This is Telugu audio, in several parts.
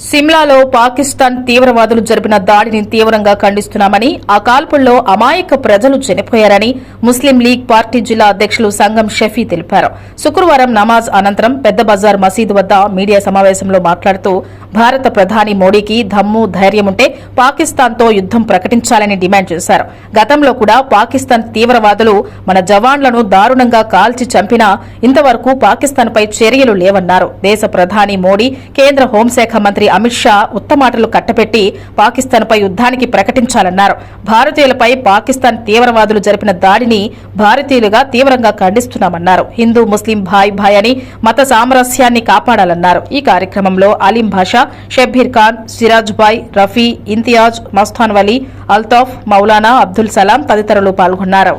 సిమ్లాలో పాకిస్తాన్ తీవ్రవాదులు జరిపిన దాడిని తీవ్రంగా ఖండిస్తున్నామని ఆ కాల్పుల్లో అమాయక ప్రజలు చనిపోయారని ముస్లిం లీగ్ పార్టీ జిల్లా అధ్యక్షులు సంగం షఫీ తెలిపారు. శుక్రవారం నమాజ్ అనంతరం పెద్ద బజార్ మసీదు వద్ద మీడియా సమావేశంలో మాట్లాడుతూ భారత ప్రధాని మోడీకి దమ్ము ధైర్యముంటే పాకిస్తాన్తో యుద్దం ప్రకటించాలని డిమాండ్ చేశారు. గతంలో కూడా పాకిస్తాన్ తీవ్రవాదులు మన జవాన్లను దారుణంగా కాల్చి చంపినా ఇంతవరకు పాకిస్తాన్పై చర్యలు లేవన్నారు. దేశ ప్రధాని మోడీ కేంద్ర హోంశాఖ మంత్రి అమిత్ షా ఉత్తమాటలు కట్టపెట్టి పాకిస్తాన్పై యుద్ధానికి ప్రకటించాలన్నారు. భారతీయులపై పాకిస్తాన్ తీవ్రవాదులు జరిపిన దాడిని భారతీయులుగా తీవ్రంగా ఖండిస్తున్నామన్నారు. హిందూ ముస్లిం భాయ్ భాయ్ అని మత సామరస్యాన్ని కాపాడాలన్నారు. ఈ కార్యక్రమంలో అలీం భాషా షబ్బీర్ ఖాన్ సిరాజ్ భాయ్ రఫీ ఇంతియాజ్ మస్తాన్ వలీ అల్తాఫ్ మౌలానా అబ్దుల్ సలాం తదితరులు పాల్గొన్నారు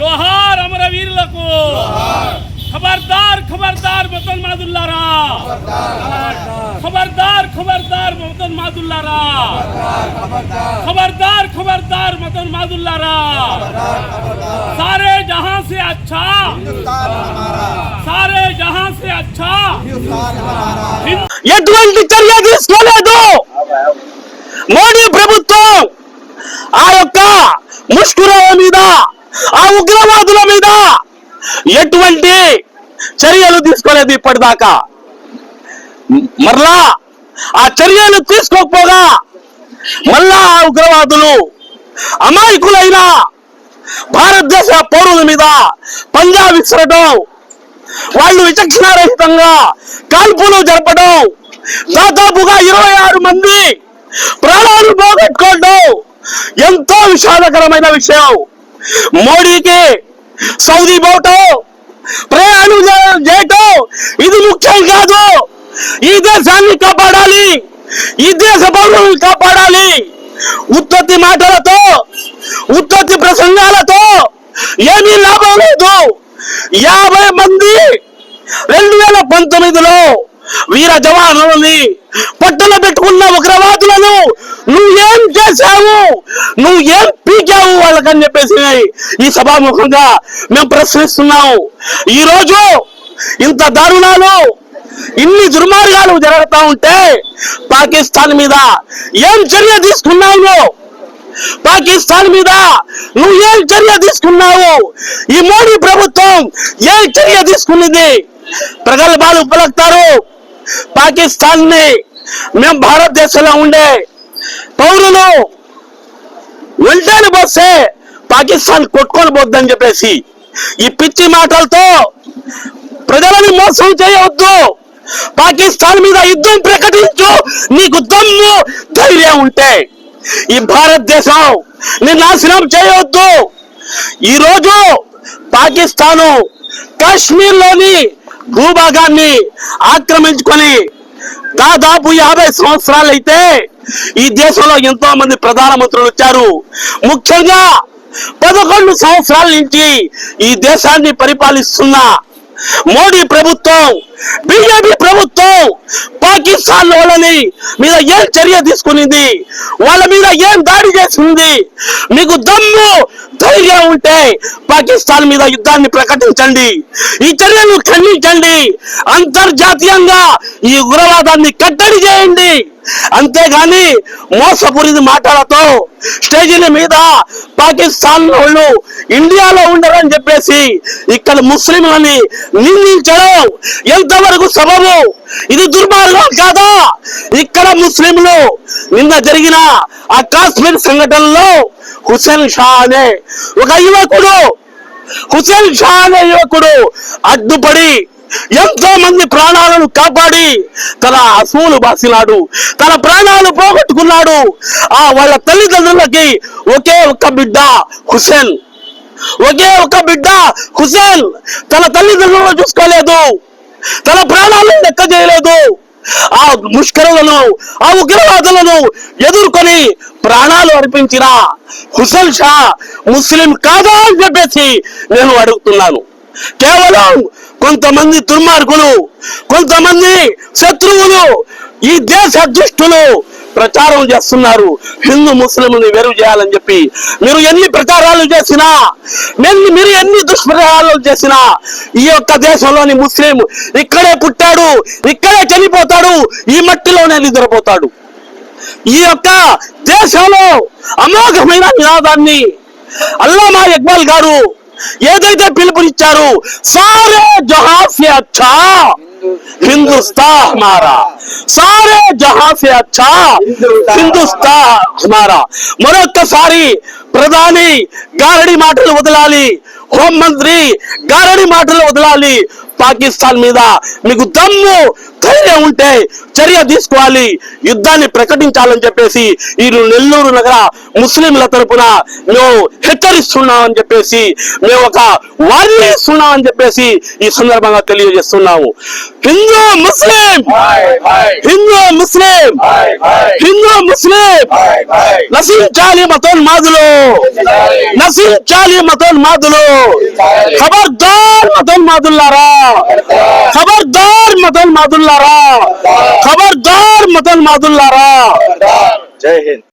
జోహార్ అమరవీరులకు ఖబర్దార్ ఖబర్దార్ మతన్ మాదుల్లారా ఖబర్దార్ ఖబర్దార్ మతన్ మాదుల్లారా ఖబర్దార్ ఖబర్దార్ మతన్ మాదుల్లారా सारे जहां से अच्छा सारे जहां से अच्छा ఎటువంటి చర్య తీసుకోలేదు. మోడీ ప్రభుత్వం ఆ యొక్క ముష్కురాల మీద ఆ ఉగ్రవాదుల మీద ఎటువంటి చర్యలు తీసుకోలేదు ఇప్పటిదాకా. మరలా ఆ చర్యలు తీసుకోకపోగా మళ్ళా ఆ ఉగ్రవాదులు అమాయకులైన భారతదేశ పౌరుల మీద పంజాబ్ విసరటం వాళ్ళు విచక్షణారహితంగా కాల్పులు జరపడం దాదాపుగా ఇరవై ఆరు మంది ప్రాణాలు పోగొట్టుకోవడం ఎంతో విషాదకరమైన విషయం. మోడీకి సౌదీ పోవటం ప్రయాణం చేయటం ఇది ముఖ్యం కాదు. ఈ దేశాన్ని కాపాడాలి. ఈ దేశ పౌరులను కాపాడాలి. ఉత్పత్తి మాటలతో ఉత్పత్తి ప్రసంగాలతో ఏమీ లాభం యాభై మంది రెండు వేల పంతొమ్మిదిలో వీర జవానులని పట్టున పెట్టుకున్న ఉగ్రవాదులను నువ్వేం చేశావు? నువ్వు ఏం పీకావు వాళ్ళకని చెప్పేసి ఈ సభాముఖంగా మేము ప్రశ్నిస్తున్నాము. ఈ రోజు ఇంత దారుణాలు ఇన్ని దుర్మార్గాలు జరుగుతా ఉంటే పాకిస్తాన్ మీద ఏం చర్య తీసుకున్నావు? పాకిస్తాన్ మీద నువ్వు ఏం చర్య తీసుకున్నావు? ఈ మోడీ ప్రభుత్వం ఏ చర్య తీసుకున్నది ప్రగల్భాలు పలుకుతారు పాకిస్తాన్ని మేము భారతదేశంలో ఉండే పౌరులు వెంటనే పోస్తే పాకిస్తాన్ కొట్టుకొని పోద్దని చెప్పేసి ఈ పిచ్చి మాటలతో ప్రజలని మోసం చేయవద్దు. పాకిస్తాన్ మీద యుద్ధం ప్రకటించు. నీకు దమ్ము ధైర్యం ఉంటే ఈ భారతదేశం ని నాశనం చేయవద్దు. ఈరోజు పాకిస్తాను కాశ్మీర్లోని భూభాగాన్ని ఆక్రమించుకొని దాదాపు యాభై సంవత్సరాలు అయితే ఈ దేశంలో ఎంతో మంది ప్రధానమంత్రులు వచ్చారు. ముఖ్యంగా పదకొండు సంవత్సరాల నుంచి ఈ దేశాన్ని పరిపాలిస్తున్న మోడీ ప్రభుత్వం బీజేపీ ప్రభుత్వం పాకిస్తాన్ వాళ్ళని మీద ఏం చర్య తీసుకునింది? వాళ్ళ మీద ఏం దాడి చేసింది? మీకు దమ్ము ధైర్యం ఉంటే పాకిస్తాన్ మీద యుద్ధాన్ని ప్రకటించండి. ఈ చర్యను ఖండించండి. అంతర్జాతీయంగా ఈ ఉగ్రవాదాన్ని కట్టడి చేయండి. అంతేగాని మోసపూరిత మాటలతో స్టేజీల మీద పాకిస్తాన్ వాళ్ళు ఇండియాలో ఉండరని చెప్పేసి ఇక్కడ ముస్లింలని నిందించడం ఎంతవరకు సబబు? ఇది దుర్మార్గం కాదా? ఇక్కడ ముస్లింలు నిన్న జరిగిన ఆ కాశ్మీర్ సంఘటనలో హుసేన్ షా అనే ఒక యువకుడు హుసేన్ షా అనే యువకుడు అడ్డుపడి ఎంతో మంది ప్రాణాలను కాపాడి తన అసూలు బాసినాడు తన ప్రాణాలు పోగొట్టుకున్నాడు. ఆ వాళ్ళ తల్లిదండ్రులకి ఒకే ఒక్క బిడ్డ హుసేన్. ఒకే ఒక బిడ్డ హుసేన్. తన తల్లిదండ్రులను చూసుకోలేదు. తన ప్రాణాలను లెక్క చేయలేదు. ఆ ముష్కరులను ఆ ఉగ్రవాదులను ఎదుర్కొని ప్రాణాలు అర్పించిన హుసల్ షా ముస్లిం కాదా అని చెప్పేసి నేను అడుగుతున్నాను. కేవలం కొంతమంది దుర్మార్గులు కొంతమంది శత్రువులు ఈ దేశ దుష్టులు ప్రచారం చేస్తున్నారు. హిందూ ముస్లింని వేరు చేయాలని చెప్పి మీరు ఎన్ని ప్రచారాలు చేసినా మీరు ఎన్ని దుష్ప్రచారాలు చేసినా ఈ యొక్క దేశంలోని ముస్లిం ఇక్కడే పుట్టాడు ఇక్కడే చనిపోతాడు ఈ మట్టిలోనే నిద్రపోతాడు. ఈ యొక్క దేశంలో అమోఘమైన నినాదాన్ని అల్లామా ఇక్బాల్ గారు ఏదైతే పిలుపునిచ్చారు సారే జహాఫ్ हिंदुस्तान हमारा सारे जहां से अच्छा హిందుస్థాన్ హమారా మరొక్కసారి ప్రధాని గారడి మాటలు వదలాలి హోంమంత్రి గారడి మాటలు వదలాలి పాకిస్తాన్ మీద మీకు దమ్ము ధైర్యం ఉంటే చర్య తీసుకోవాలి. యుద్ధాన్ని ప్రకటించాలని చెప్పేసి ఈ నెల్లూరు నగర ముస్లింల తరపున మేము హెచ్చరిస్తున్నామని చెప్పేసి మేము ఒక వార్నింగ్ ఇస్తున్నామని చెప్పేసి ఈ సందర్భంగా తెలియజేస్తున్నాము. హిందూ ముస్లిం! హిందూ ముస్లిం! హిందూ ముస్లిం! నశించాలి మతోన్మాదులు! నశించాలి మతోన్మాదులు! ఖబర్దార్ మతోన్మాదుల్లారా! ఖబర్దార్ మతోన్మాదుల్లారా! ఖబర్దార్ మతోన్మాదుల్లారా జై హింద్.